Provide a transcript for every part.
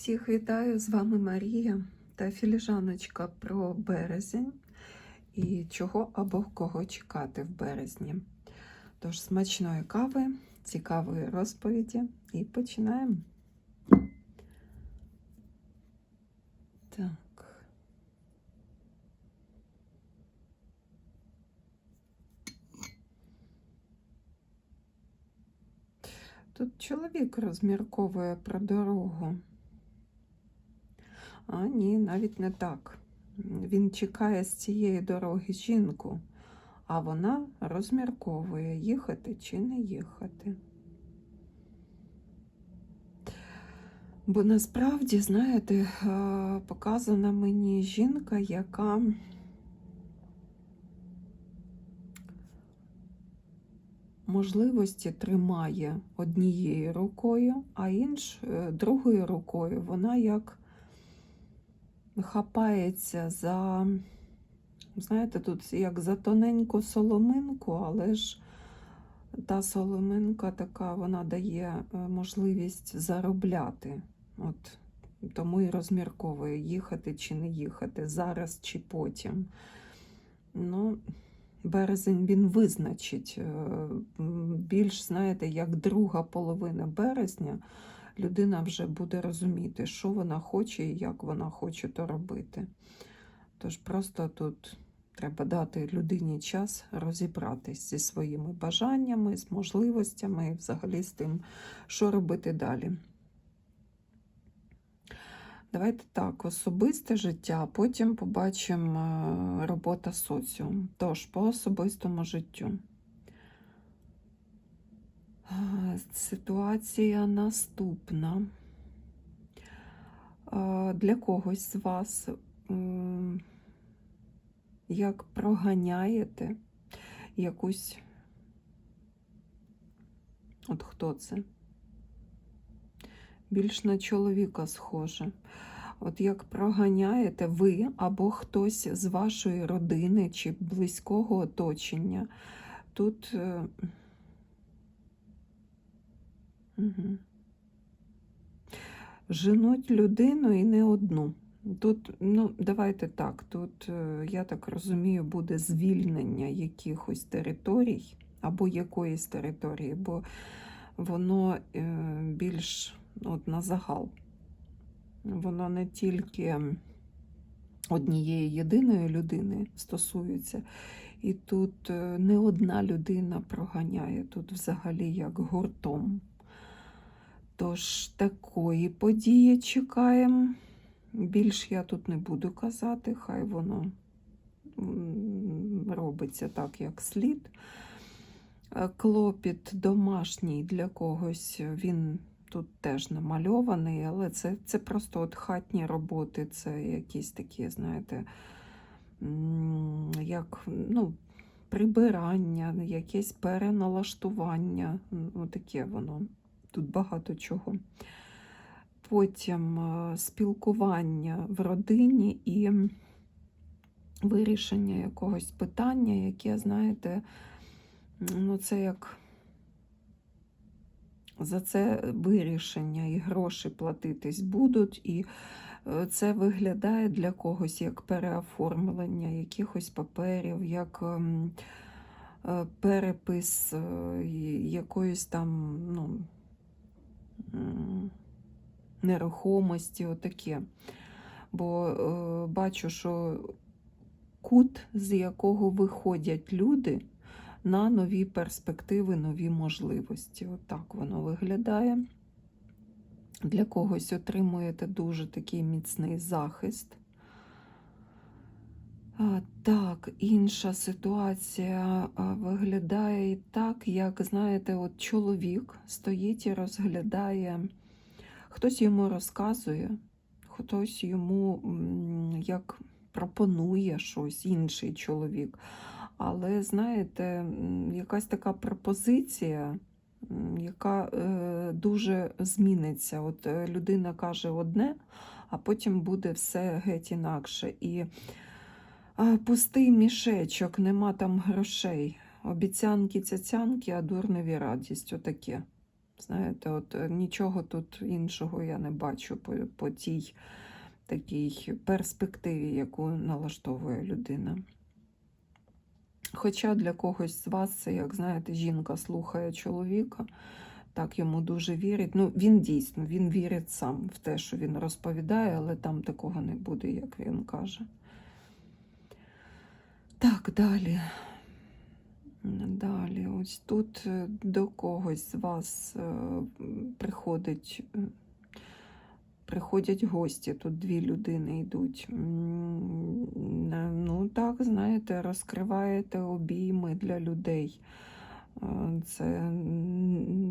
Всіх вітаю, з вами Марія та філіжаночка про березень і чого або кого чекати в березні. Тож смачної кави, цікавої розповіді і починаємо. Так. Тут чоловік розмірковує про дорогу. А ні, навіть не так. Він чекає з цієї дороги жінку, а вона розмірковує, їхати чи не їхати. Бо насправді, знаєте, е, показана мені жінка, яка можливості тримає однією рукою, а інш е, другою рукою вона як хапається за, знаєте, тут як за тоненьку соломинку, але ж та соломинка така, вона дає е, можливість заробляти. От тому і розмірковує, їхати чи не їхати, зараз чи потім. Ну, березень він визначить. е, Більш, знаєте, як друга половина березня людина вже буде розуміти, що вона хоче і як вона хоче то робити. Тож просто тут треба дати людині час розібратись зі своїми бажаннями, з можливостями і взагалі з тим, що робити далі. Давайте так, особисте життя, потім побачимо е, робота соціум. Тож, по особистому життю. Ситуація наступна. Для когось з вас як проганяєте якусь. От хто це? Більш на чоловіка схоже. От як проганяєте ви або хтось з вашої родини чи близького оточення. Тут. Женуть людину і не одну. Тут, ну, давайте так, тут, е, я так розумію, буде звільнення якихось територій або якоїсь території, бо воно е, більш от, на загал. Воно не тільки однієї єдиної людини стосується, і тут е, не одна людина проганяє, тут взагалі як гуртом. Тож такої події чекаємо. Більш я тут не буду казати, хай воно робиться так, як слід. Е, Клопіт домашній для когось, він тут теж намальований, але це, це просто от хатні роботи, це якісь такі, знаєте, як ну, прибирання, якесь переналаштування. Таке воно. Тут багато чого. Потім е, спілкування в родині і вирішення якогось питання, яке, знаєте, ну це як за це вирішення і гроші платитись будуть, і е, це виглядає для когось як переоформлення якихось паперів, як ем, е, перепис якоїсь там, ну, нерухомості, отаке. Бо е, бачу, що кут, з якого виходять люди на нові перспективи, нові можливості. Отак воно виглядає. Для когось отримуєте дуже такий міцний захист. Так, інша ситуація виглядає так, як, знаєте, от чоловік стоїть і розглядає, хтось йому розказує, хтось йому як пропонує щось, інший чоловік. Але, знаєте, якась така пропозиція, яка е, дуже зміниться. От е, людина каже одне, а потім буде все геть інакше. І пустий мішечок, нема там грошей. Обіцянки, цяцянки, а дурневі радість. Отаке. Знаєте, от е, нічого тут іншого я не бачу по, по тій такій перспективі, яку налаштовує людина. Хоча для когось з вас це, як знаєте, жінка слухає чоловіка, так йому дуже вірить. Ну, він дійсно він вірить сам в те, що він розповідає, але там такого не буде, як він каже. Так, далі. Далі, ось тут е, до когось з вас е, приходить, е, приходять гості, тут дві людини йдуть. Ну, так, знаєте, розкриваєте обійми для людей. Це,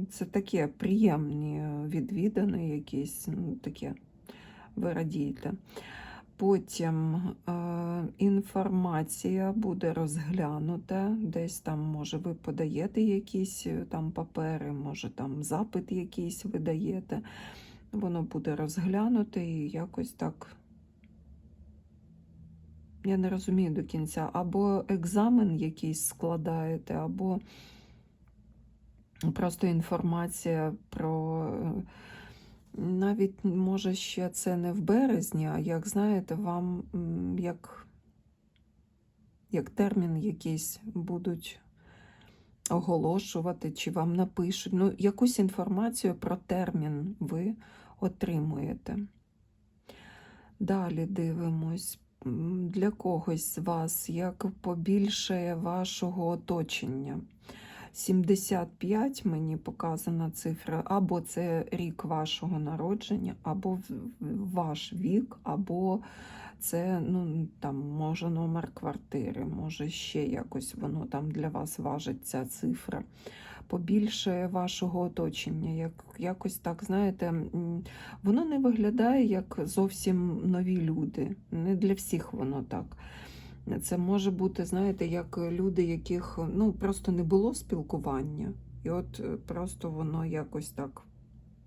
це таке приємні відвідини, якісь, ну, таке ви радієте. Потім е, інформація буде розглянута, десь там, може, ви подаєте якісь е, там папери, може там запит якийсь ви даєте. Воно буде розглянуте і якось так. Я не розумію до кінця, або екзамен якийсь складаєте, або просто інформація про. Навіть може ще це не в березні, а як знаєте, вам як, як термін якийсь будуть оголошувати, чи вам напишуть. Ну, якусь інформацію про термін ви отримуєте. Далі дивимось. Для когось з вас як побільшає вашого оточення. 75 мені показана цифра, або це рік вашого народження, або ваш вік, або це ну, там, може номер квартири, може ще якось воно там для вас важить ця цифра. Побільшає вашого оточення. Як, якось так, знаєте, воно не виглядає як зовсім нові люди. Не для всіх воно так. Це може бути, знаєте, як люди, яких ну, просто не було спілкування. І от е, просто воно якось так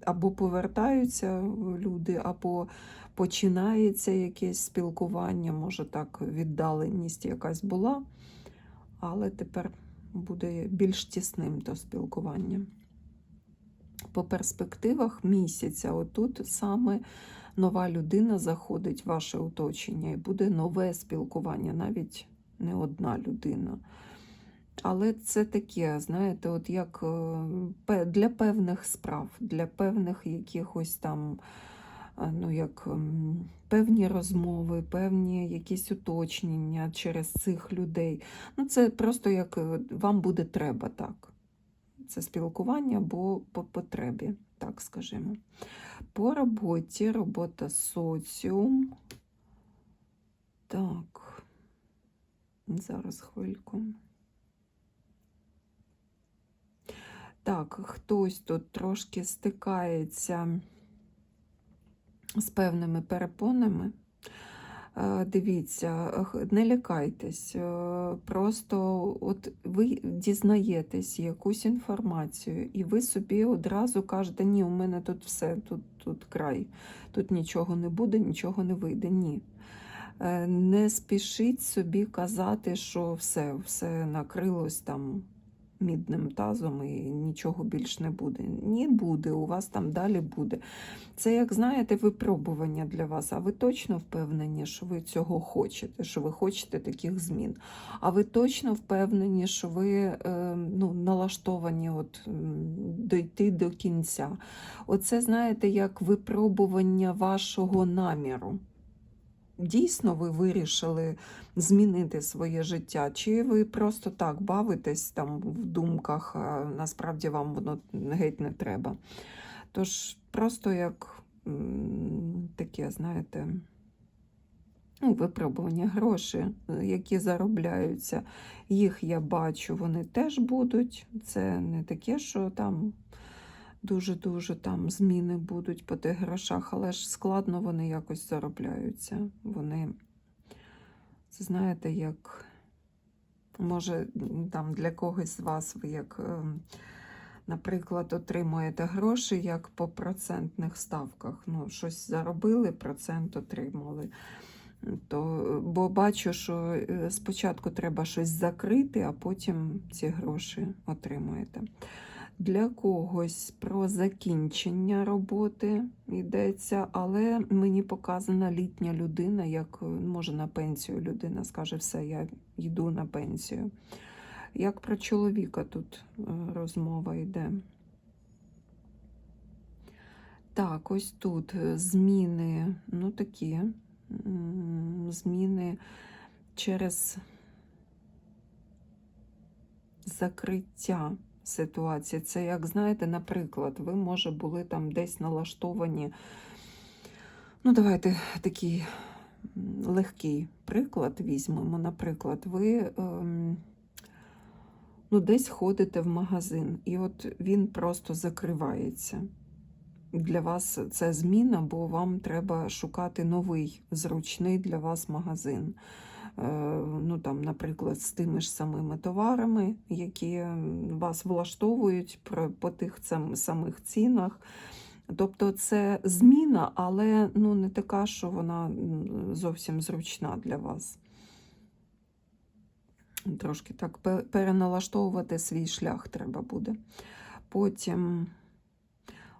або повертаються люди, або починається якесь спілкування, може так, віддаленість якась була, але тепер буде більш тісним то спілкування. По перспективах місяця, отут саме нова людина заходить в ваше оточення і буде нове спілкування, навіть не одна людина. Але це таке, знаєте, от як е, для певних справ, для певних якихось там, е, ну як ем, певні розмови, певні якісь уточнення через цих людей. Ну, це просто як е, вам буде треба так. Це спілкування, бо по потребі, так скажімо. По роботі, робота соціум. Так, зараз хвильку. Так, хтось тут трошки стикається з певними перепонами. Е, Дивіться, не лякайтесь, е, просто от ви дізнаєтесь якусь інформацію, і ви собі одразу кажете, ні, у мене тут все, тут, тут край, тут нічого не буде, нічого не вийде. Ні. Е, Не спішіть собі казати, що все, все накрилось там мідним тазом і нічого більш не буде. Ні, буде, у вас там далі буде. Це, як знаєте, випробування для вас. А ви точно впевнені, що ви цього хочете, що ви хочете таких змін. А ви точно впевнені, що ви е, ну, налаштовані от, дойти до кінця. Оце, знаєте, як випробування вашого наміру. Дійсно, ви вирішили змінити своє життя, чи ви просто так бавитесь там в думках, а насправді вам воно геть не треба. Тож просто як таке, знаєте, ну, випробування гроші, які заробляються, їх я бачу, вони теж будуть. Це не таке, що там дуже-дуже там зміни будуть по тих грошах, але ж складно вони якось заробляються. Вони, це знаєте, як може там для когось з вас ви як. ем, Наприклад, отримуєте гроші як по процентних ставках. Ну, щось заробили, процент отримали. То, бо бачу, що е, спочатку треба щось закрити, а потім ці гроші отримуєте. Для когось про закінчення роботи йдеться, але мені показана літня людина, як е, може на пенсію людина скаже, все, я йду на пенсію. Як про чоловіка тут е, розмова йде. Так, ось тут е, зміни, ну такі зміни через закриття ситуації. Це, як знаєте, наприклад, ви, може, були там десь налаштовані. Ну, давайте такий легкий приклад візьмемо. Наприклад, ви ем, ну, десь ходите в магазин, і от він просто закривається. Для вас це зміна, бо вам треба шукати новий зручний для вас магазин. Е, Ну, там, наприклад, з тими ж самими товарами, які вас влаштовують по тих самих цінах. Тобто це зміна, але ну, не така, що вона зовсім зручна для вас. Трошки так переналаштовувати свій шлях треба буде. Потім.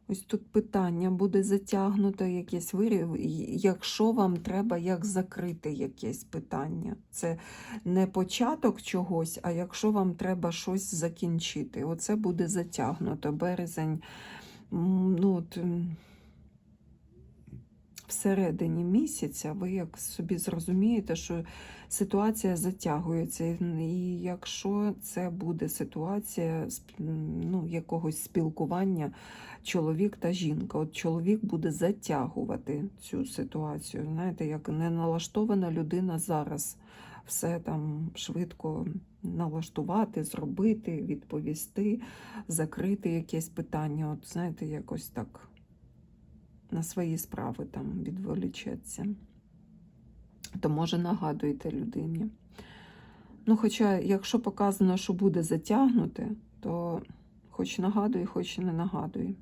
Ось тут питання буде затягнуто якесь вирів, якщо вам треба як закрити якесь питання. Це не початок чогось, а якщо вам треба щось закінчити. Оце буде затягнуто. Березень, ну, от, всередині місяця ви як собі зрозумієте, що ситуація затягується. І- якщо це буде ситуація ну, якогось спілкування чоловік та жінка. От чоловік буде затягувати цю ситуацію. Знаєте, як неналаштована людина зараз все там швидко налаштувати, зробити, відповісти, закрити якесь питання. От знаєте, якось так на свої справи там відволічеться. То може нагадуйте людині. Ну, хоча, якщо показано, що буде затягнути, то хоч нагадуй, хоч не нагадуй.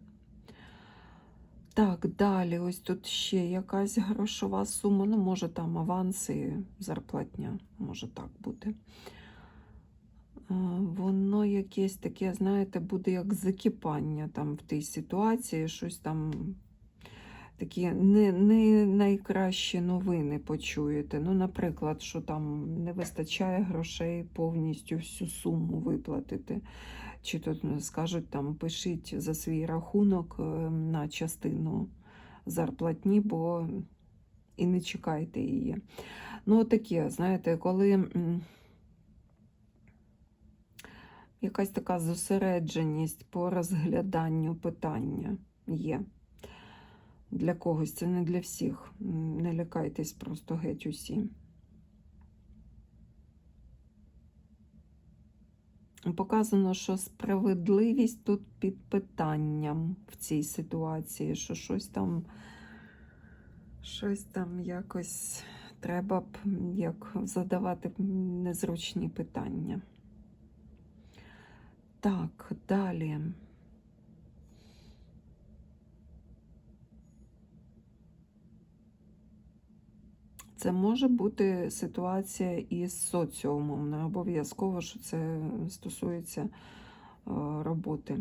Так, далі, ось тут ще якась грошова сума, ну, може там аванси, зарплатня, може так бути. Воно якесь таке, знаєте, буде як закипання там в тій ситуації, щось там такі не, не найкращі новини почуєте. Ну, наприклад, що там не вистачає грошей повністю всю суму виплатити. Чи ну, скажуть, там пишіть за свій рахунок е, на частину зарплатні, бо і не чекайте її. Ну, таке, знаєте, коли якась така зосередженість по розгляданню питання є. Для когось це не для всіх. Не лякайтесь просто геть усі. Показано, що справедливість тут під питанням в цій ситуації, що щось там, щось там якось треба б як задавати незручні питання. Так, далі. Це може бути ситуація із соціумом. Не обов'язково, що це стосується е, роботи.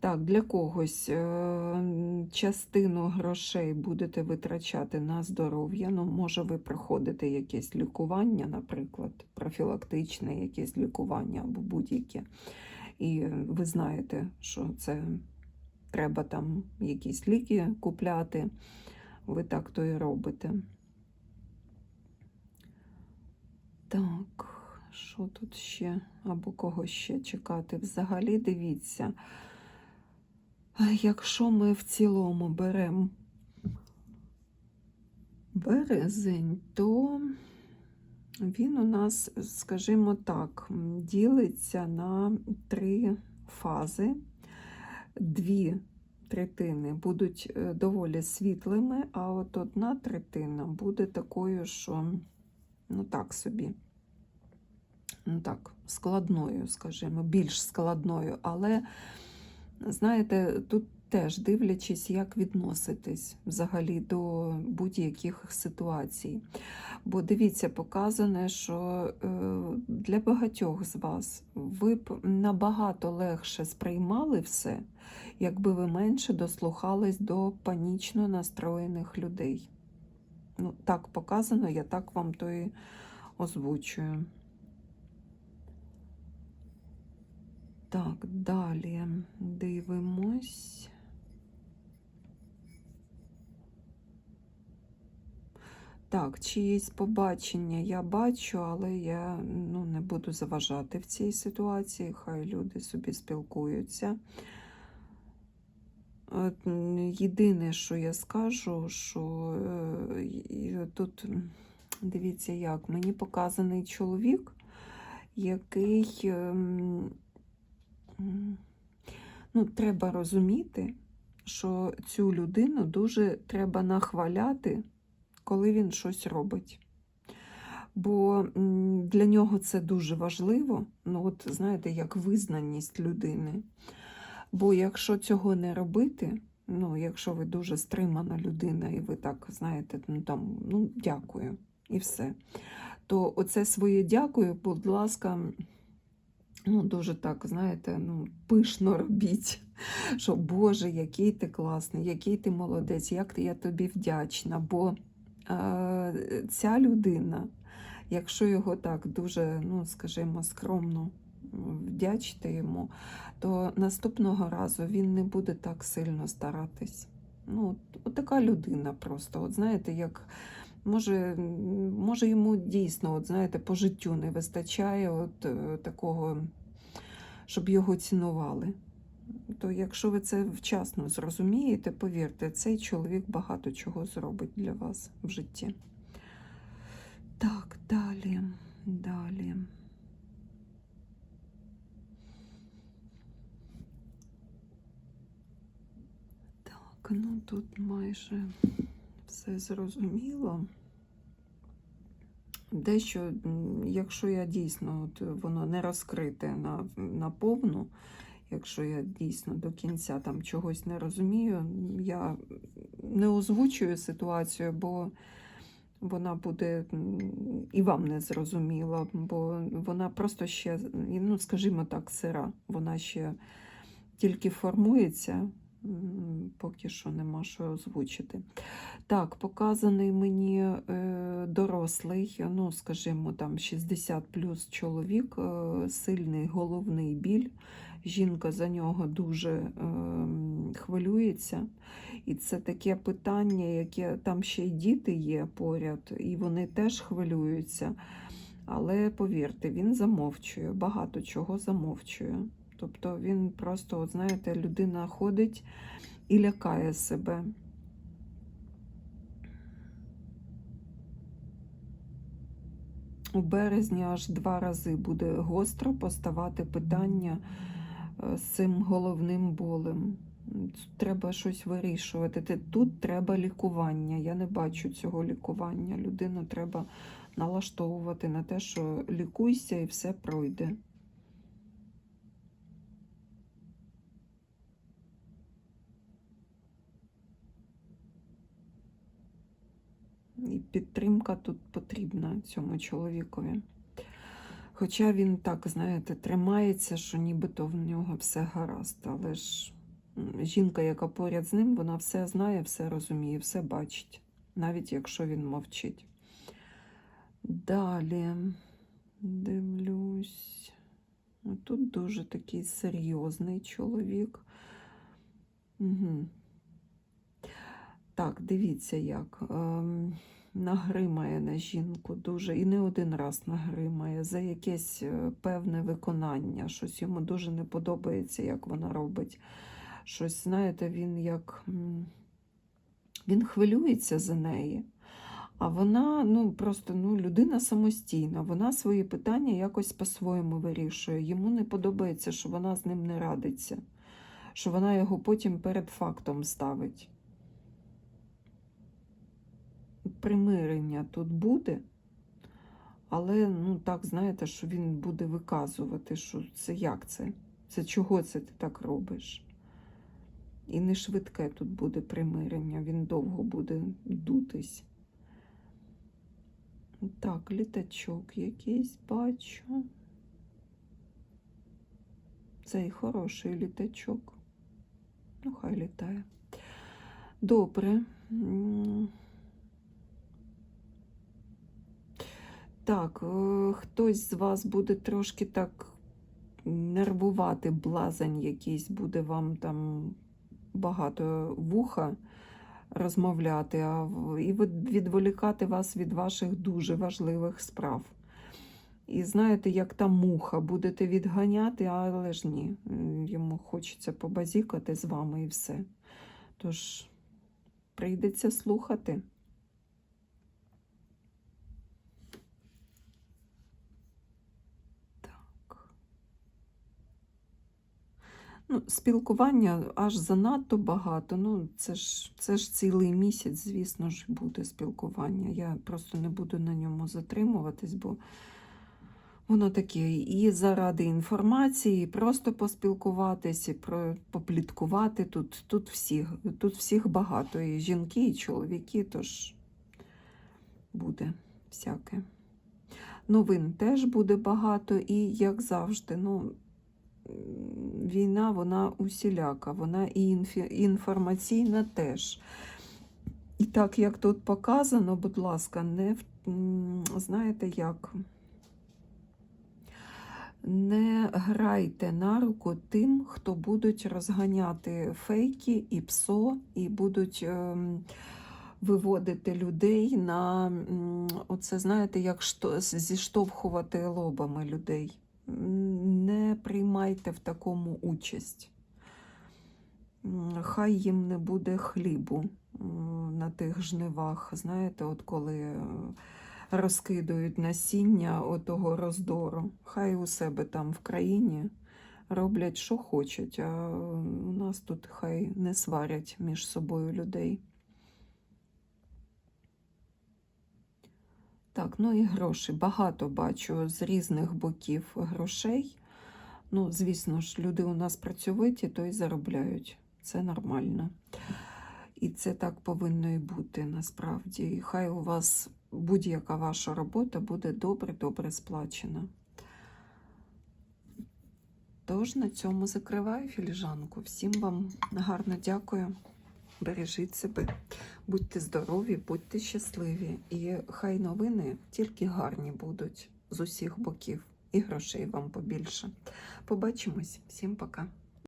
Так, для когось е, частину грошей будете витрачати на здоров'я. Ну, може, ви проходите якесь лікування, наприклад, профілактичне якесь лікування або будь-яке. І ви знаєте, що це треба там якісь ліки купляти. Ви так то і робите. Так, що тут ще? Або кого ще чекати? Взагалі дивіться, якщо ми в цілому беремо березень, то він у нас, скажімо так, ділиться на три фази. Дві третини будуть е, доволі світлими, а от одна третина буде такою, що ну так собі. Ну так, складною, скажімо, більш складною. Але, знаєте, тут теж дивлячись, як відноситись взагалі до будь-яких ситуацій. Бо дивіться, показане, що е, для багатьох з вас ви б набагато легше сприймали все, якби ви менше дослухались до панічно настроєних людей. Ну, так показано, я так вам то і озвучую. Так, далі дивимось. Так, чиєсь побачення я бачу, але я ну, не буду заважати в цій ситуації. Хай люди собі спілкуються. Єдине, що я скажу, що е, тут дивіться, як мені показаний чоловік, який ем, ну, треба розуміти, що цю людину дуже треба нахваляти, коли він щось робить. Бо для нього це дуже важливо, ну от знаєте, як визнаність людини. Бо якщо цього не робити, ну, якщо ви дуже стримана людина, і ви так знаєте, ну там ну дякую, і все, то оце своє дякую, будь ласка, ну дуже так, знаєте, ну, пишно робіть. Що Боже, який ти класний, який ти молодець, як я тобі вдячна. Бо е, ця людина, якщо його так дуже, ну скажімо, скромно м, вдячити йому, то наступного разу він не буде так сильно старатись. Ну, от така людина просто. От знаєте, як може, може йому дійсно, от знаєте, по життю не вистачає от е, такого, щоб його цінували. То якщо ви це вчасно зрозумієте, повірте, цей чоловік багато чого зробить для вас в житті. Так, далі, далі. Так, ну тут майже все зрозуміло. Дещо, якщо я дійсно от воно не розкрите на, на повну, якщо я дійсно до кінця там чогось не розумію, я не озвучую ситуацію, бо вона буде і вам не зрозуміла, бо вона просто ще, ну скажімо так, сира. Вона ще тільки формується, поки що нема що озвучити. Так, показаний мені е, дорослий, ну, скажімо, там 60 плюс чоловік, е, сильний головний біль. Жінка за нього дуже е, хвилюється. І це таке питання, яке там ще й діти є поряд, і вони теж хвилюються. Але повірте, він замовчує, багато чого замовчує. Тобто він просто, от знаєте, людина ходить і лякає себе. У березні аж два рази буде гостро поставати питання е, з цим головним болем. Треба щось вирішувати. Тут треба лікування. Я не бачу цього лікування. Людину треба налаштовувати на те, що лікуйся і все пройде. І підтримка тут потрібна цьому чоловікові. Хоча він так, знаєте, тримається, що нібито в нього все гаразд. Але ж жінка, яка поряд з ним, вона все знає, все розуміє, все бачить, навіть якщо він мовчить. Далі дивлюсь. Ну, Тут дуже такий серйозний чоловік. Угу. Так, дивіться як. Нагримає на жінку дуже, і не один раз нагримає за якесь е, певне виконання. Щось йому дуже не подобається, як вона робить. Щось, знаєте, він як. Він хвилюється за неї. А вона, ну просто ну, людина самостійна, вона свої питання якось по-своєму вирішує. Йому не подобається, що вона з ним не радиться, що вона його потім перед фактом ставить. Примирення тут буде, але ну так, знаєте, що він буде виказувати, що це як це? Це чого це ти так робиш? І не швидке тут буде примирення, він довго буде дутись. Так, літачок якийсь бачу. Цей хороший літачок. Ну, хай літає. Добре. Так, е, хтось з вас буде трошки так нервувати, блазень якийсь буде вам там багато вуха розмовляти, а і відволікати вас від ваших дуже важливих справ. І знаєте, як та муха, будете відганяти, але ж ні, йому хочеться побазікати з вами і все. Тож прийдеться слухати. Ну, спілкування аж занадто багато. Ну, це ж, це ж цілий місяць, звісно ж, буде спілкування. Я просто не буду на ньому затримуватись, бо воно таке і заради інформації, і просто поспілкуватись, і про, попліткувати. Тут, тут, всіх, тут всіх багато. І жінки, і чоловіки, тож буде всяке. Новин теж буде багато, і як завжди, ну, війна вона усіляка, вона і інформаційна теж. І так, як тут показано, будь ласка, не знаєте як. Не грайте на руку тим, хто будуть розганяти фейки і псо, і будуть ем, виводити людей на оце, знаєте, як зіштовхувати лобами людей. Не приймайте в такому участь. Хай їм не буде хлібу на тих жнивах. Знаєте, от коли е, розкидують насіння отого роздору. Хай у себе там в країні роблять, що хочуть, а у нас тут хай не сварять між собою людей. Так, ну і гроші. Багато бачу з різних боків грошей. Ну, звісно ж, люди у нас працьовиті, то й заробляють. Це нормально. І це так повинно і бути насправді. І хай у вас будь-яка ваша робота буде добре-добре сплачена. Тож на цьому закриваю філіжанку. Всім вам гарно дякую. Бережіть себе, будьте здорові, будьте щасливі. І хай новини тільки гарні будуть з усіх боків. І грошей вам побільше. Побачимось. Всім пока.